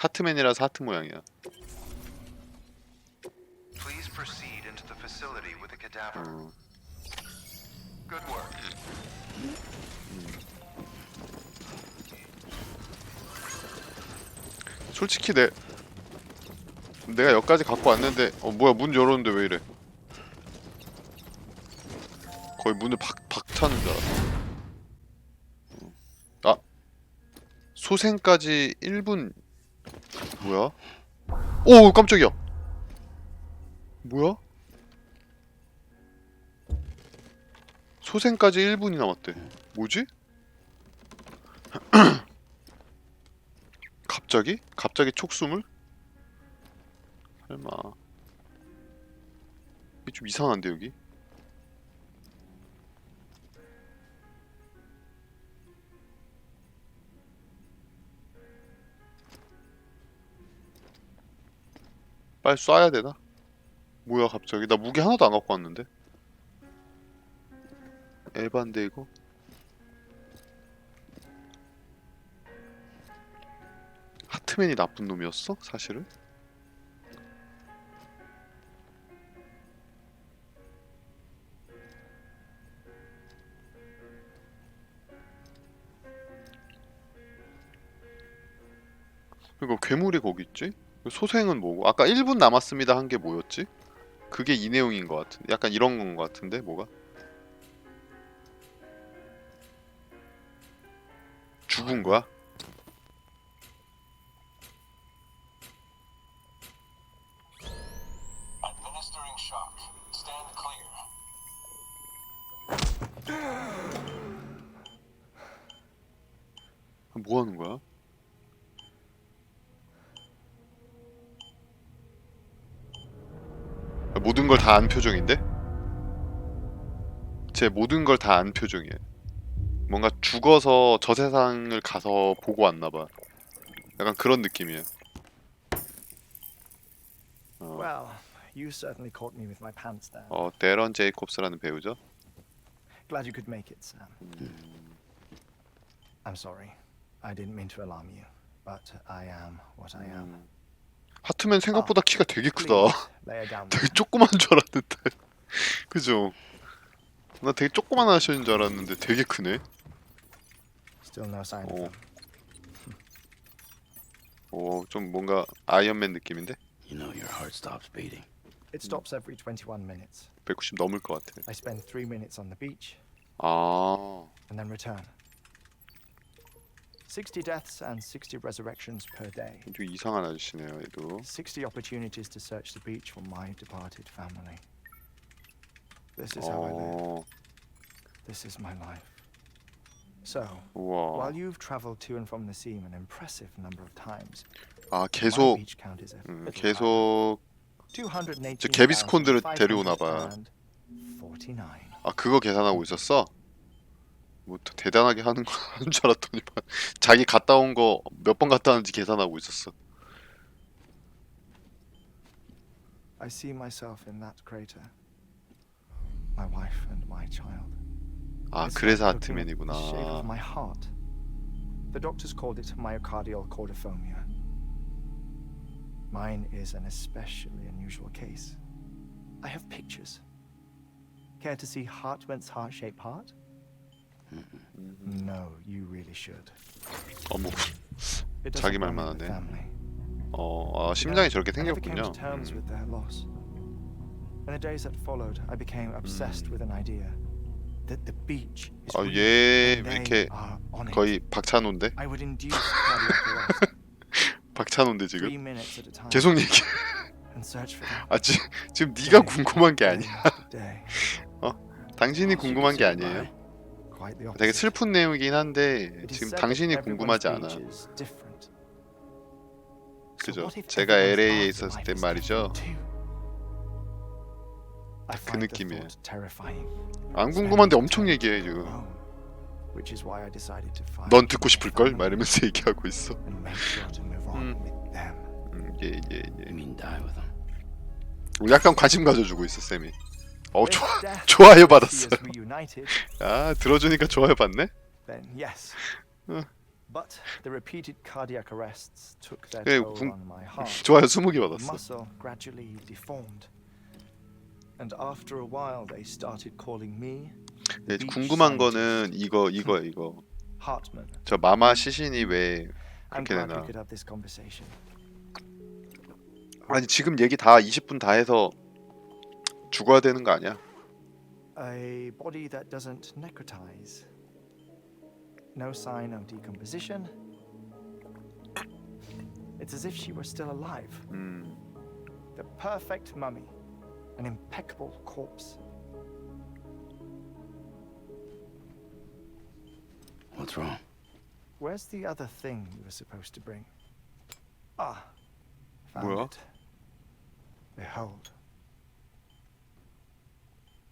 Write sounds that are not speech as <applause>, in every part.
하트맨이라서 하트 모양이야. Please proceed into the facility with the cadaver. 어. Good work. 솔직히 내 내가 여기까지 갖고 왔는데 어 뭐야 문 열었는데 왜 이래? 거의 문을 박 박차는 줄 알았어. 어. 아 소생까지 1분 뭐야? 오 깜짝이야. 뭐야? 소생까지 1분이 남았대. 뭐지? <clears throat> 갑자기? 갑자기 촉숨을? 설마 이게 좀 이상한데 여기? 빨리 쏴야 되나? 뭐야 갑자기? 나 무기 하나도 안 갖고 왔는데? 에반데 이거? 하트맨이 나쁜 놈이었어? 사실은? 그리고 괴물이 거기 있지? 소생은 뭐고? 아까 1분 남았습니다 한 게 뭐였지? 그게 이 내용인 것 같은데 약간 이런 건 것 같은데 뭐가? 죽은 거야? 뭐 하는 거야? 모든 걸 다 안 표정인데? 제 모든 걸 다 안 표정이에요. 뭔가 죽어서 저 세상을 가서 보고 왔나 봐. 약간 그런 느낌이에요. 어, Well, you certainly caught me with my pants down. 어 데런 제이콥스라는 배우죠. Glad you could make it, Sam. I'm sorry. I didn't mean to alarm you, but I am what I am. 음. 하트맨 생각보다 키가 되게 크다. 되게. 조그만 줄 알았는데. 그죠? 나 되게 조그만 하시는 줄 알았는데 되게 크네. Still no sign of 오. 오, 좀 뭔가 아이언맨 느낌인데? You know your heart stops beating. It stops every 21 minutes. 190 넘을 것 같아. I spend three minutes on the beach 아, and then return. 60 deaths and 60 resurrections per day. 좀 이상한 아저씨네요, 얘도. 60 opportunities to search the beach for my departed family. This is how I live. 어, This is my life. So, 우와. while you've traveled to and from the seam an impressive number of times, 아, my 계속, beach count is a 음, little 계속, higher. 저 개비스콘들을 데려오나 봐. 49. 아, 그거 계산하고 있었어? 뭐, 더 대단하게 하는 거 하는 줄 알았더니만, 자기 갔다 온 거 몇 번 갔다 왔는지 계산하고 있었어. I see myself in that crater. My wife and my child. 아, 그래서 하트맨이구나. The shape of my heart. The doctors called it myocardial cordiphomia. Mine is an especially unusual case. I have pictures. Care to see Hartwent's heart-shaped heart? No, you really should. 어머, It 자기 run 말만 in the 하네. family. 어, 아, 심장이 저렇게 I never came 생겼군요. to terms 음. with their loss. In the days that followed, I became obsessed with an idea that the beach is 아, real 얘 and 왜 they 이렇게 are on it. 거의 박찬호인데? I would induce cardiac arrest 박찬호인데 three 지금? minutes at a time 계속 얘기. and search for them. 아 지, 지금 네가 궁금한 게 아니야. day day. 당신이 Oh, 궁금한 게 아니에요. 되게. 슬픈 내용이긴 한데 지금 당신이 궁금하지 않아. 그죠? 제가 LA에 있었을 때 말이죠. 그 느낌이에요. 안 궁금한데 엄청 얘기해 지금. 넌 듣고 싶을 걸 말하면서 얘기하고 있어. 음. 음, 예, 예, 예. 약간 관심 가져주고 있어 쌤이. 어 좋아 death 좋아요 see 받았어. us reunited, 아 들어주니까 좋아요 받네. then yes. 어. But the repeated cardiac arrests took their 예, toll 궁- on my heart. 좋아요 20개 The 받았어 muscle gradually deformed. And after a while, they started calling me 네, 궁금한. 거는 이거 이거 Hartman. 저 마마 시신이 왜 그렇게 되나. 아니 지금 얘기 다 20분 다 해서 죽어야 되는 거 아니야? A body that doesn't necrotize. No sign of decomposition. It's as if she were still alive. 음 The perfect mummy. An impeccable corpse. What's wrong? Where's the other thing you were supposed to bring? Ah. Found 뭐야? it. Behold.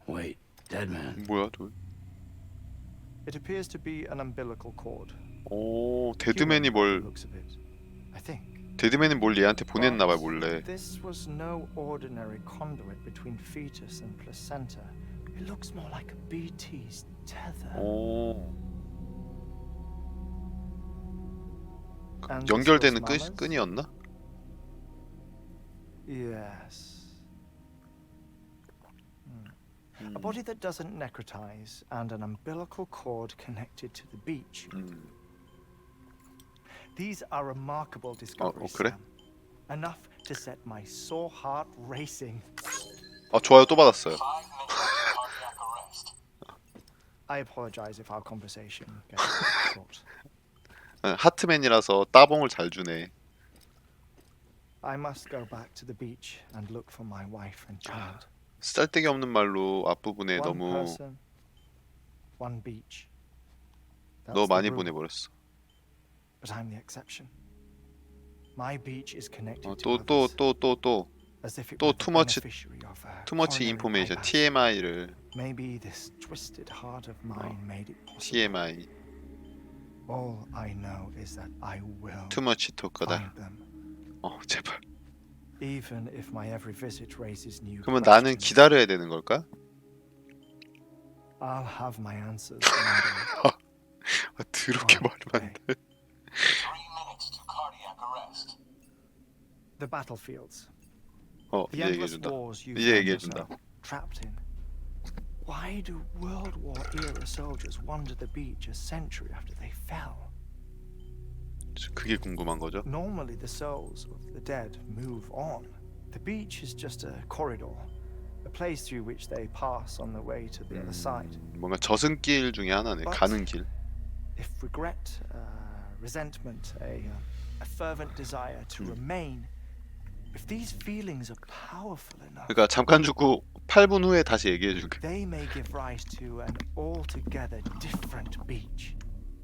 Wait, dead man. 뭐야 돌? It appears to be an umbilical cord. 오 데드맨이 뭘 looks of it. I think. 데드맨이 뭘 얘한테 보냈나봐 But 몰래 This was no ordinary conduit between fetus and placenta. It looks more like a BT's tether. 오 연결되는 끈? 끈이었나? Yes. A body that doesn't necrotize and an umbilical cord connected to the beach. 음. These are remarkable discoveries. 그래? Sam. Enough to set my sore heart racing. 아 좋아요 또 받았어요 Five minutes of cardiac arrest. I apologize if our conversation gets <laughs> short. 응, 하트맨이라서 따봉을 잘 주네 I must go back to the beach and look for my wife and child. 쓸데기 없는 말로 앞부분에 one 너무 person, one beach. 너 That's the 많이 rule, 보내버렸어 but I'm the exception. My beach is connected 어, to 또 others, 또또또 또 as if it 또 were the too much- beneficiary of a 투머치 coronary 인포메이션 bypass. TMI를 Maybe this twisted heart of mine made it possible. TMI All I know is that I will 투머치 토크다 find them, 어 제발 even if my every visit raises new 그러면 나는 questions. 기다려야 되는 걸까? I'll have my answers <laughs> one 아, 더럽게 day. 말하면 One 안 day. 돼. Three minutes to cardiac arrest. The battlefields, 어 the 이제 endless 얘기해준다 wars you 이제 found 얘기해준다 yourself trapped in. Why do World War era soldiers wander the beach a century after they fell? 그게 궁금한 거죠 Normally, the souls of the dead move on. The beach is just a corridor, a place through which they pass on the way to the other side. 음, 뭔가 저승길 중에 하나네 But- 가는 길 If regret, uh, resentment, a, uh, a fervent desire to remain, if these feelings are powerful enough, 그러니까 잠깐 주고 8분 후에 다시 얘기해줄게 they may give rise to an altogether different beach,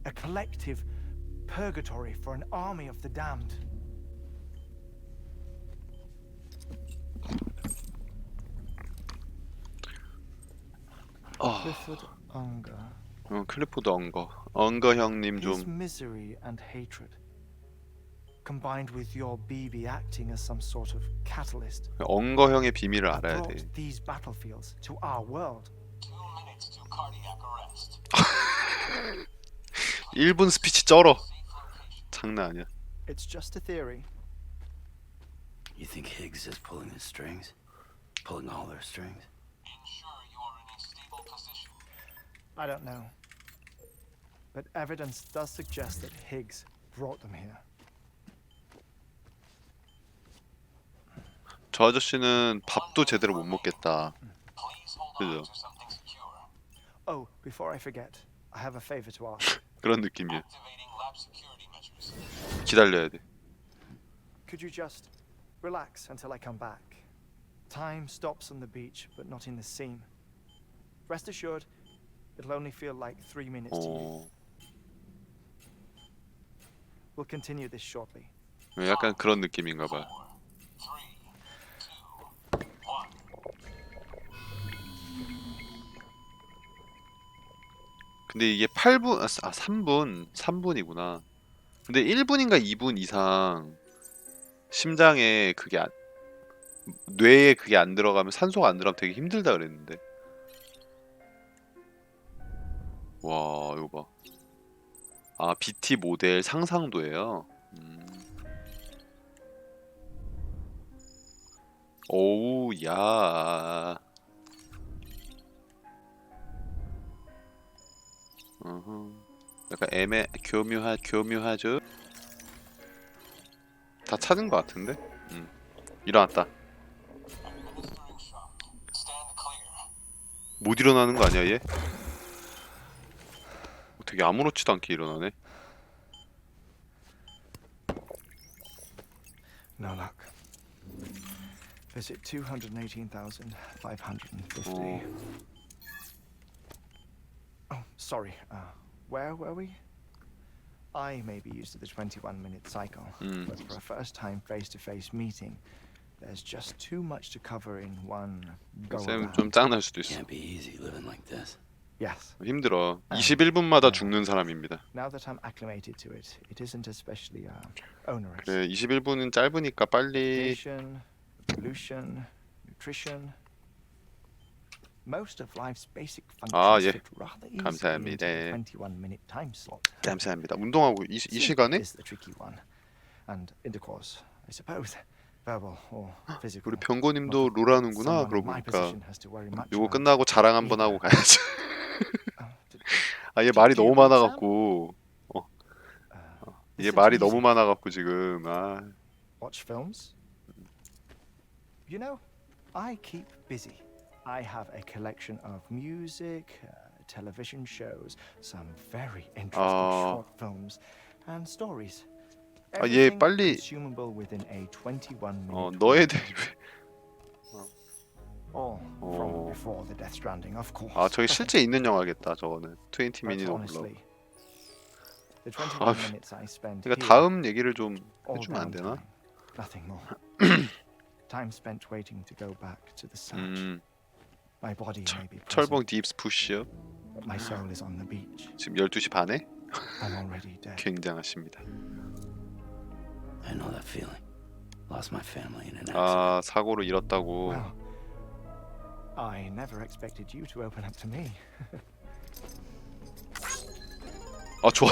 a collective purgatory for an army of the damned. 아, Clifford Unger. 어, 클리포드 엉거 엉거 형님 His 좀 misery and hatred, combined with your BB acting as some sort of catalyst, 엉거 형의 비밀을 have 알아야 돼 brought these battlefields to our world. Two minutes to cardiac arrest. 1분 스피치 쩔어. 장난 아니야 It's just a theory. You think Higgs is pulling his strings? Pulling all their strings? Ensure you are in a stable position. I don't know. But evidence does suggest that Higgs brought them here. 저 아저씨는 밥도 제대로 못 먹겠다 Please hold 그죠. on to something secure. Oh, before I forget, I have a favor to ask. 그런 느낌이야 Activating lab security. 기다려야 돼 Could you just relax until I come back? Time stops on the beach, but not in the scene. Rest assured, it'll only feel like three minutes to you. 어 We'll continue this shortly. 약간 그런 느낌인가 봐 Four, three, two, one. 근데 이게 8분 아 3분 3분이구나 근데 1분인가 2분 이상 심장에 그게 안, 뇌에 그게 안 들어가면 산소가 안 들어가면 되게 힘들다 그랬는데 와 이거 봐 아 BT 모델 상상도예요. 음. 오우 야. 어허. 약간 애매 교묘하 교묘하죠. 다 찾은 것 같은데? 음. 일어났다. 못 일어나는 거 아니야 얘? 되게 아무렇지도 않게 일어나네. No luck. Visit 218,550. Oh. Oh, sorry. Uh, where were we? I may be used to the 21 minute cycle, Mm. but for a first time face to face meeting, there's just too much to cover in one go 쌤 around. 좀 짱날 수도 있어. Can't be easy living like this. Yes. 힘들어. 아. 21분마다 죽는 사람입니다. Now that I'm acclimated to it, it isn't especially uh, onerous. 그래 21분은 짧으니까 빨리 Education, pollution, nutrition. Most of life's basic 아, functions 예. fit rather easily 감사합니다. into the 21-minute time slot. 감사합니다. 운동하고 이, 이 Sleep 시간에 is the tricky one, and intercourse, I suppose, verbal or physical. 우리 병고님도 롤하는구나. 그러고 보니까 요거 끝나고 자랑 한번 하고 가야지. Oh, 아얘 말이 너무 많아갖고 uh, 얘 말이 to 너무 많아갖고 지금 아 watch films. You know, I keep busy. I have a collection of music, uh, television shows, some very interesting 아. short films, and stories. 아, 얘 Everything 빨리- consumable within a 21 minute 어, 너에 대해 All 어. from before the Death Stranding, of course. 아 저기 실제 있는 영화겠다 저거는 20 But 미닛 오블러 honestly, the 아, 21 minutes I spent 그러니까 here, 다음 얘기를 좀 all 해주면 안 되나? downtime, Nothing more. <clears throat> Time spent waiting to go back to the search. 음 My body may be 철봉 present, 딥스 푸시요 but my soul is on the beach. 지금 12시 반에 I'm already dead. 굉장하십니다 I know that feeling. Lost my family in an accident. 아 사고로 잃었다고 Well, I never expected you to open up to me. 아 좋아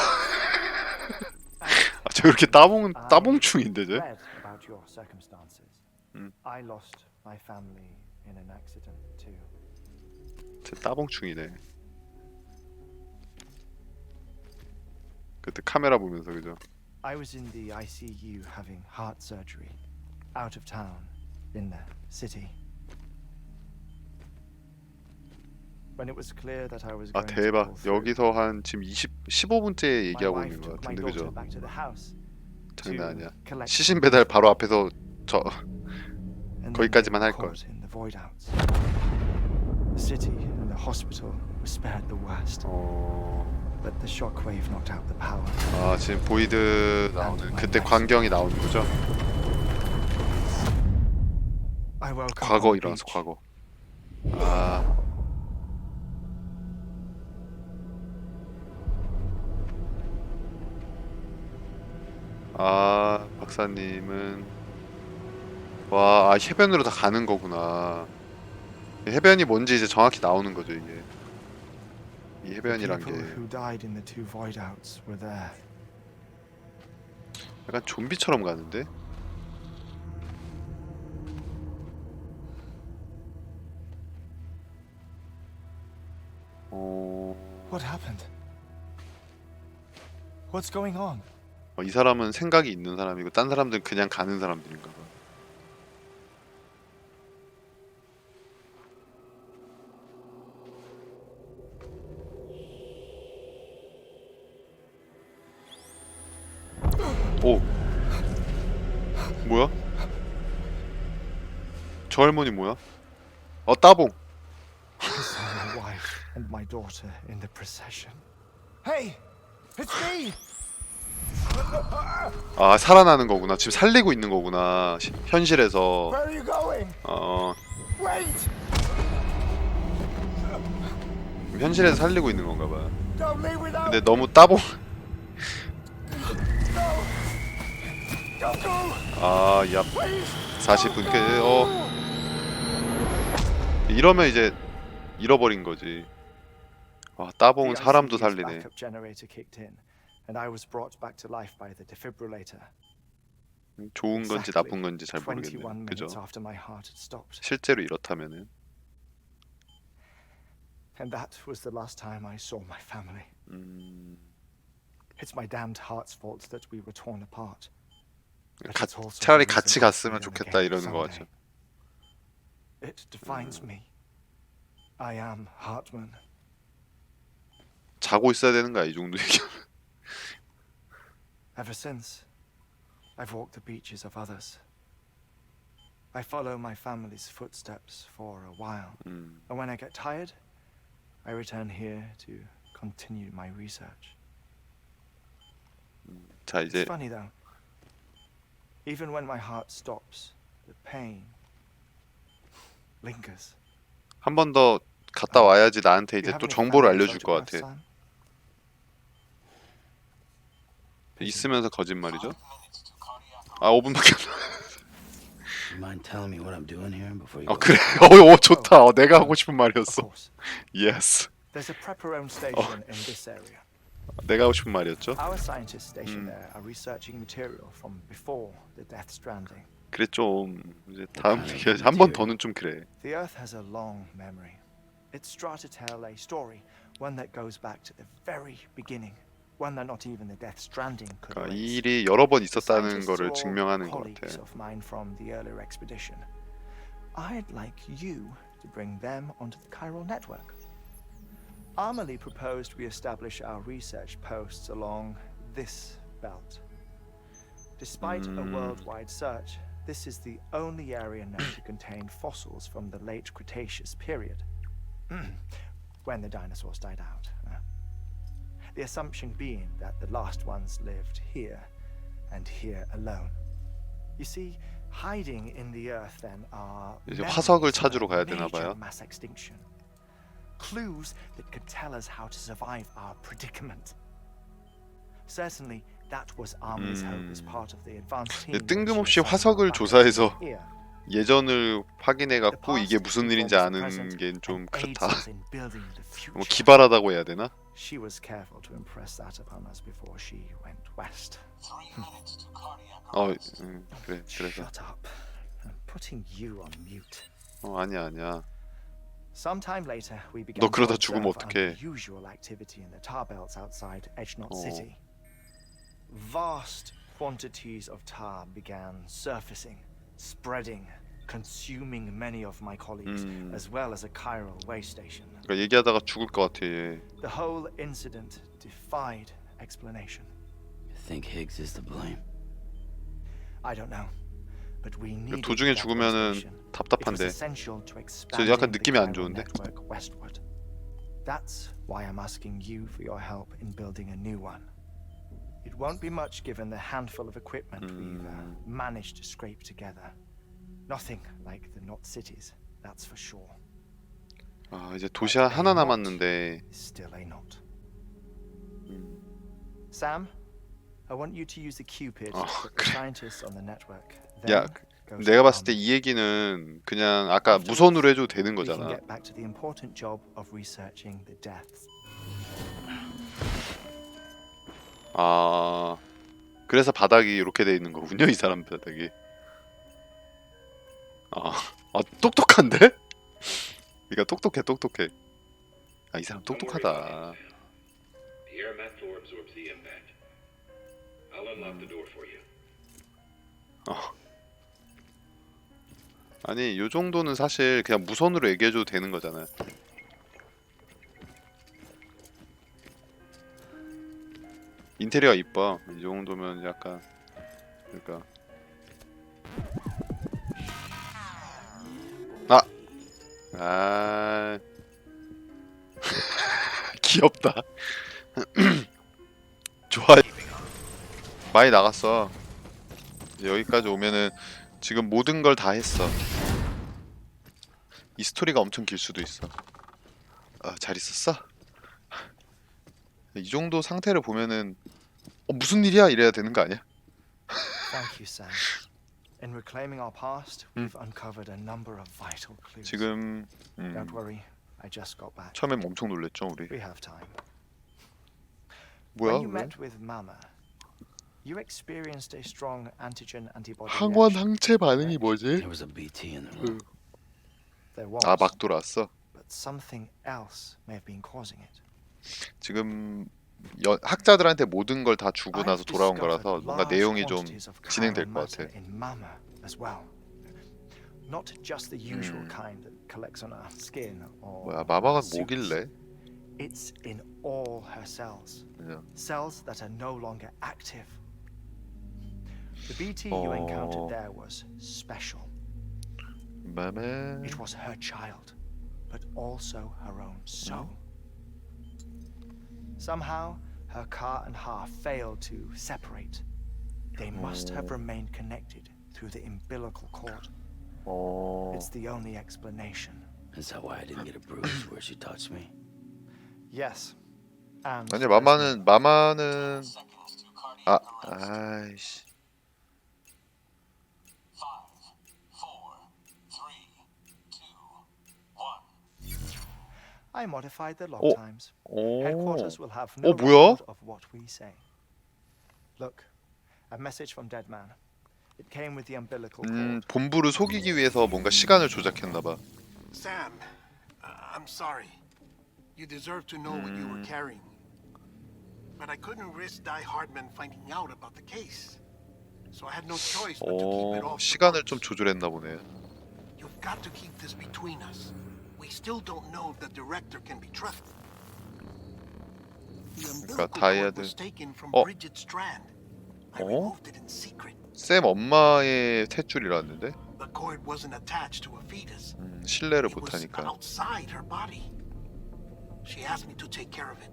아, 저 이렇게 따봉 따봉충인데 쟤 read about your circumstances. Mm. I lost my family in an accident too. 쟤 따봉충이네 그때 카메라 보면서 그죠 I was in the ICU having heart surgery, out of town, in the city. When it was clear that I was 아 going to 대박 pull through, 여기서 한 지금 20 15분째 my 얘기하고 wife 있는 것 took my 같은데 daughter 그죠 back to the house 장난 아니야 to collect 시신 배달 바로 앞에서 저 and then 거기까지만 they 할 were 걸. caught in the void outs. The city the hospital were spared the worst, 어... but the shockwave knocked out the power. 아 지금 보이드 나오는 그때 광경이 나오는 거죠 I up 과거 일어나서. 과거 아 아, 박사님은 와, 아, 해변으로 다 가는 거구나. 해변이 뭔지 이제 정확히 나오는 거죠, 이게. 이 해변이란 게. 약간 좀비처럼 가는데? 어... What happened? What's going on? 어, 이 사람은 생각이 있는 사람이고 딴 사람들은 그냥 가는 사람들인가 봐. 오. 뭐야? 저 할머니 뭐야? 어 따봉. My wife and my daughter in the procession. Hey, it's me. 아 살아나는 거구나. 지금 살리고 있는 거구나. 시- 현실에서. Where are you going? 어 Wait! 현실에서 살리고 있는 건가 봐. Don't leave without 근데 너무 따봉. 아, 야, Please! 40분 그 어. 이러면 이제 잃어버린 거지. 와, 따봉은 사람도 살리네. 좋은 건지 나쁜 건지 잘21 모르겠네요. 그죠? 실제로 이렇다면은 And that was the last time I saw my family. 음, It's my damned heart's fault that we were torn apart. But 가, it's also 차라리 the 같이 reason 갔으면 we're 좋겠다 again 이러는 거 someday. 같죠. It defines me. I am Hartman. 자고 있어야 되는 거야 이 정도 얘기하면. Ever since, I've walked the beaches of others. I follow my family's footsteps for a while, 음, and when I get tired, I return here to continue my research. 자 이제 It's funny though. Even when my heart stops, the pain lingers. 한 번 더 갔다 와야지 나한테 이제 또 정보를 알려줄 것 같아. 있으면서 거짓말이죠? 아 5분밖에 안 나. You mind telling me what I'm doing here before you 어 go? 그래. 어, 어 좋다. 어, 내가 하고 싶은 말이었어. course. 예스. There's a Preparone station in this area. 내가 하고 싶은 말이었죠. Our scientists stationed Mm. there are researching material from before the Death Stranding. 그래 좀 이제 다음 kind of 얘기하지. 한번 material? 더는 좀 그래. The Earth has a long memory. It's trying to tell a story, one that goes back to the very beginning, one that not even the Death Stranding could 그러니까 이 erase. 일이 여러 번 The 있었다는 scientists 거를 are all 증명하는 것 colleagues 같아. of mine from the earlier expedition. I'd like you to bring them onto the chiral network. Amelie proposed we establish our research posts along this belt. Despite a Mm. worldwide search, this is the only area known to contain fossils from the late Cretaceous period, when the dinosaurs died out. uh. The assumption being that the last ones lived here and here alone. You see, hiding in the earth then are 이제 memories 화석을 of a 찾으러 가야 되나 major 봐요. mass extinction. Clues that could tell us how to survive our predicament. Certainly, that was Army's hope as 음. part of the advanced 근데 team. 뜬금없이 화석을 조사해서. 예전을 확인해 The 갖고 이게 무슨 일인지 아는 게 좀 그렇다. 뭐. 기발하다고 해야 되나? She was careful to impress that upon us before she went west. 어. 음, 그래 그래서 Shut up. I'm putting you on mute. 어 아니야 아니야. Sometime later, we began 너 to 그러다 observe 죽으면 어떡해. unusual activity in the tar belts outside Edgenot 어. City. Vast quantities of tar began surfacing, spreading, consuming many of my colleagues, 음. as well as a chiral way station. 그러니까 얘기하다가 죽을 것 같아. 얘. The whole incident defied explanation. You think Higgs is to blame? I don't know, but we need 도중에 죽으면은 It was 답답한데. essential to 저 약간 expanding the 느낌이 안 chiral 좋은데? network westward. That's why I'm asking you for your help in building a new one. It won't be much given the handful of equipment we've uh, Mm. managed to scrape together. Nothing like the Knot cities, that's for sure. 아 이제 도시 하나 남았는데. It's still a knot. 음, Sam, I want you to use the Cupid 어, that the scientists on the network. 야, 내가 봤을 때. 이 얘기는 그냥 아까 무선으로 해도 되는 거잖아. 아 그래서 바닥이 이렇게 돼 있는 거군요 이 사람 바닥이. 아, 아 똑똑한데? 그러니까 똑똑해 똑똑해. 아 이 사람 똑똑하다. The air mat floor absorbs the impact. I'll unlock the door for you. 아니 요 정도는 사실 그냥 무선으로 얘기해줘도 되는 거잖아. 인테리어가 이뻐. 이 정도면 약간 그러니까 아, 아 <laughs> 귀엽다. <clears throat> 좋아. 많이 나갔어. 여기까지 오면은 지금 모든 걸 다 했어. 이 스토리가 엄청 길 수도 있어. 아, 잘 있었어? 이 정도 상태를 보면은 어, 무슨 일이야 이래야 되는 거 아니야? Thank you, Sam. In reclaiming our past, we've uncovered a number of vital clues. 지금 음, Don't worry, I just got back. 처음엔 엄청 놀랬죠 우리. We have time. 뭐야? When you 왜? met with Mama, you experienced a strong antigen antibody 항원 reaction. 항체 반응이 뭐지? There was a BT in the room. There was, 아 막 돌아왔어. but something else may have been causing it. 지금 여, 학자들한테 모든 걸 다 주고 나서 돌아온 거라서 뭔가 내용이 좀 진행될 것 같아. matter in Mama as well. Not just the usual 음. kind that collects on our skin or 뭐야 마마가. 뭐길래? It's in all her cells. 그냥 cells that are no longer active. The BT you encountered Oh. there was special. 맘에 It was her child, but also her own soul. Somehow, her car and half failed to separate. They must have Oh. remained connected through the umbilical cord. 어 It's the only explanation. Is that why I didn't get a bruise where she touched me? Yes. And 아니 there's 마마는 마마는 Seconds to cardiac 아 arrest. 아이씨 I modified the log Oh. times. 오 Headquarters will have 어, no 뭐야? record of what we say. Look, a message from Dead Man. It came with the umbilical 음 cord. 본부를 속이기 위해서 뭔가 시간을 조작했나 봐. Sam, uh, I'm sorry. You deserve to know what you were Mm. carrying. But I couldn't risk Die Hardman finding out about the case. So I had no choice but to keep it 어 off. the 시간을 좀 books. 조절했나 보네. You've got to keep this between us. We still don't know if the director can be trusted. The umbilical cord 다이아드- was taken from 어? Bridget Strand. I 어? removed it in secret. 쌤 엄마의 탯줄이라는데 The cord wasn't attached to a fetus. 음, 신뢰를 It was 못하니까. outside her body. She asked me to take care of it.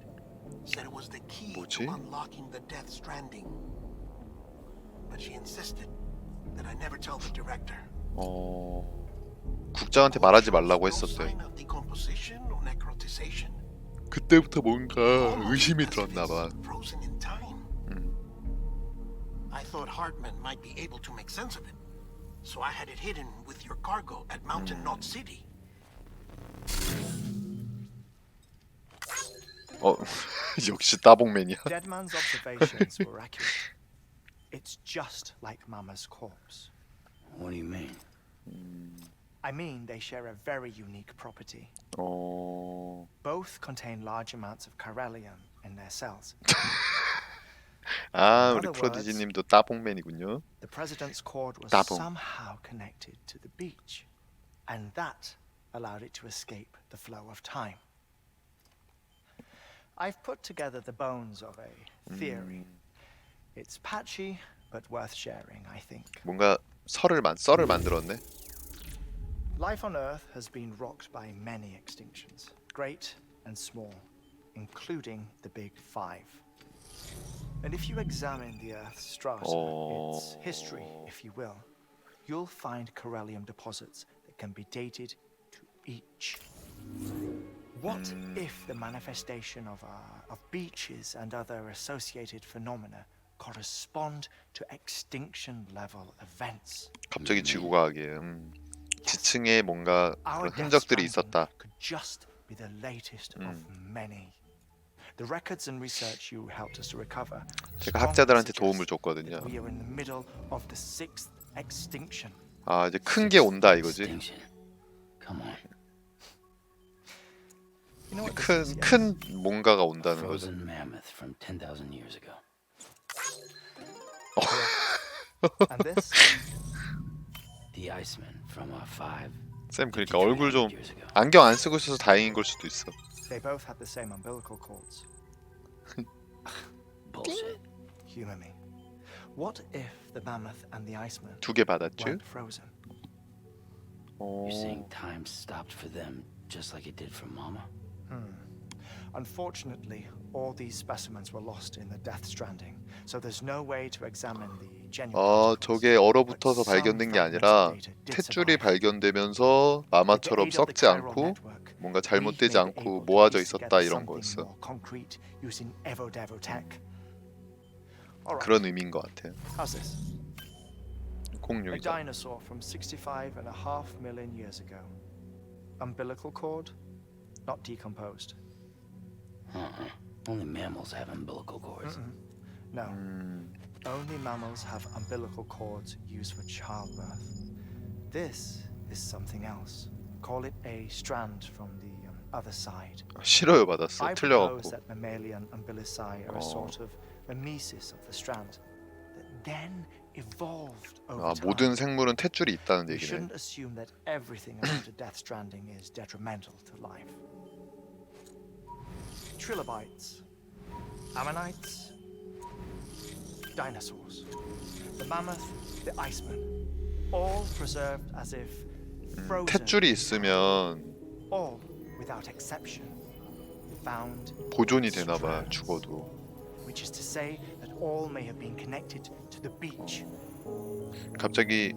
Said it was the key 뭐지? to unlocking the Death Stranding. But she insisted that I never tell the director. 어 국장한테 말하지 말라고 했었대. 그때부터 뭔가 의심이 들었나봐. in time. 음. I thought Hartman might be able to make sense of it. So I had it hidden with your cargo at Mountain Knot City. 어 역시 따봉맨이야. Dead Man's observations were accurate. It's just like Mama's corpse. What do you mean? I mean, they share a very unique property. 어 Both contain large amounts of chiralium in their cells. <laughs> 아 In 우리 other 프로디지님도 따봉맨이군요. The president's cord was Double. somehow connected to the beach, and that allowed it to escape the flow of time. I've put together the bones of a theory. It's patchy, but worth sharing, I think. 뭔가 설을 만 썰을 만들었네. Life on Earth has been rocked by many extinctions, great and small, including the Big Five. And if you examine the Earth's strata, its history, if you will, you'll find corellium deposits that can be dated to each. What if the manifestation of, uh, of beaches and other associated phenomena correspond to extinction level events? 갑자기 지구가 하기에 음. 지층에 뭔가 그런 흔적들이 있었다. recover. 제가 학자들한테 도움을 줬거든요. 아 이제 큰 게 온다 이거지. 큰? 큰 뭔가가 온다는 거죠. The Iceman from uh, five. 쌤 그러니까 얼굴 좀 5300 years ago. 안경 안 쓰고 있어서 다행인 걸 수도 있어. They both had the same umbilical cords. <laughs> Bullshit. Humor me. What if the mammoth and the iceman 두 개 받았지? weren't frozen? 어... You're saying time stopped for them just like it did for Mama? Unfortunately, all these specimens were lost in the Death Stranding, so there's no way to examine the genuine. 아. 저게 얼어붙어서 발견된 게 아니라 탯줄이. 발견되면서 마마처럼 썩지 않고 뭔가 잘못되지 않고 모아져 있었다 이런 거였어. 그런 의미인 것 같아. how's this? A 공룡이다. dinosaur from 65 and a half million years ago. Umbilical cord, not decomposed. Uh-uh. Only mammals have umbilical cords. No. 음, Only mammals have umbilical cords used for childbirth. This is something else. Call it a strand from the um, other side. 싫어요 받았어. I 틀려갖고. propose that mammalian umbilici are Oh. a sort of mimesis of the strand that then evolved over 아 time. 모든 생물은 탯줄이 있다는 We 얘기네. shouldn't assume that everything about a Death Stranding is detrimental to life. Trilobites, ammonites, dinosaurs, the mammoth, the iceman, all preserved as if frozen. 탯줄이 있으면 all without exception found 보존이 되나 봐 strands, 죽어도. which is to say that all may have been connected to the beach 갑자기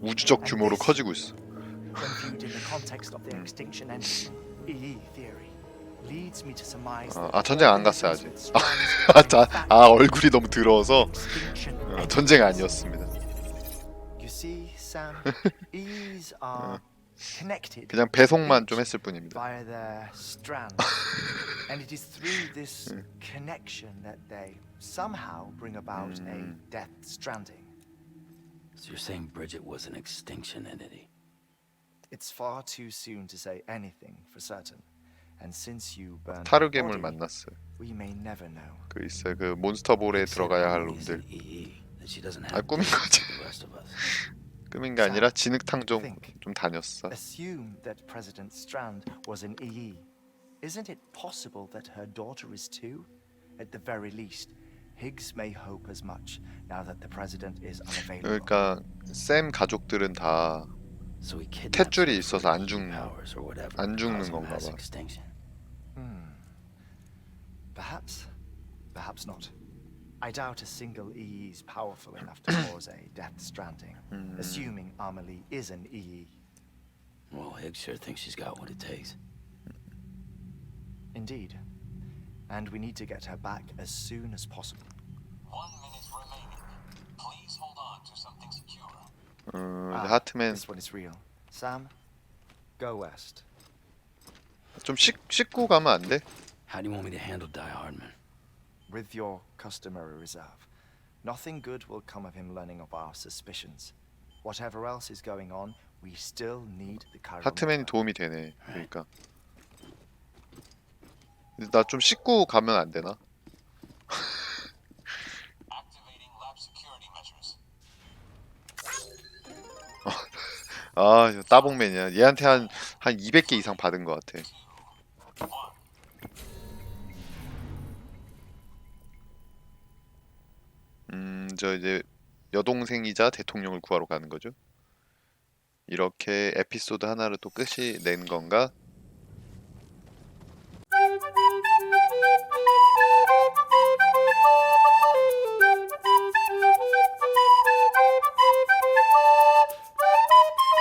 우주적 규모로 커지고 있어. when viewed in the context of the extinction engine EE theory leads me to surmise 아, 아, 전쟁 안 갔어요, 아직. 아, 자, 아 얼굴이 너무 더러워서 어. 전쟁 아니었습니다. You see, Sam, EEs are connected 그냥 배송만 좀 했을 뿐입니다. Mm. stranding. So you're saying Bridget was an extinction entity? It's far too soon to say anything for certain. 타르겜을 body, 만났어요. we may never know. 그. 그 몬스터 볼에 Said 들어가야 할 놈들. 아 blood 거지. like the rest of us. 꾸민 게 아니라 진흙탕 좀. 좀 다녔어. Assume that President Strand was an EE. Isn't it possible that her daughter is too? At the very least, Higgs may hope as much now that the president is unavailable. 그러니까 샘 가족들은 다 탯줄이 있어서 안 죽는 안 죽는 건가 봐. extinction. Hmm. Perhaps, perhaps not. I doubt a single EE is powerful enough to <coughs> cause a death stranding, 음, assuming Amelie is an E EE. Well, Higgs sure thinks she's got what it takes. Indeed. And we need to get her back as soon as possible. One minute remaining. Please hold on to something secure. 음, Ah, 하트맨 This one is real. Sam, go west. 좀 씻, 씻고 가면 안 돼? How do you want me to handle Die Hardman? With your customary reserve. Nothing good will come of him learning of our suspicions. Whatever else is going on, we still need the Chiron. 하트맨이 도움이 되네. 그러니까. 나 좀 씻고 가면 안 되나? Activating lab security measures. 아, 저 따봉맨이야. 얘한테 한, 한 200개 이상 받은 것 같아. 음, 저 이제 여동생이자 대통령을 구하러 가는 거죠. 이렇게 에피소드 하나를 또 끝이 낸 건가?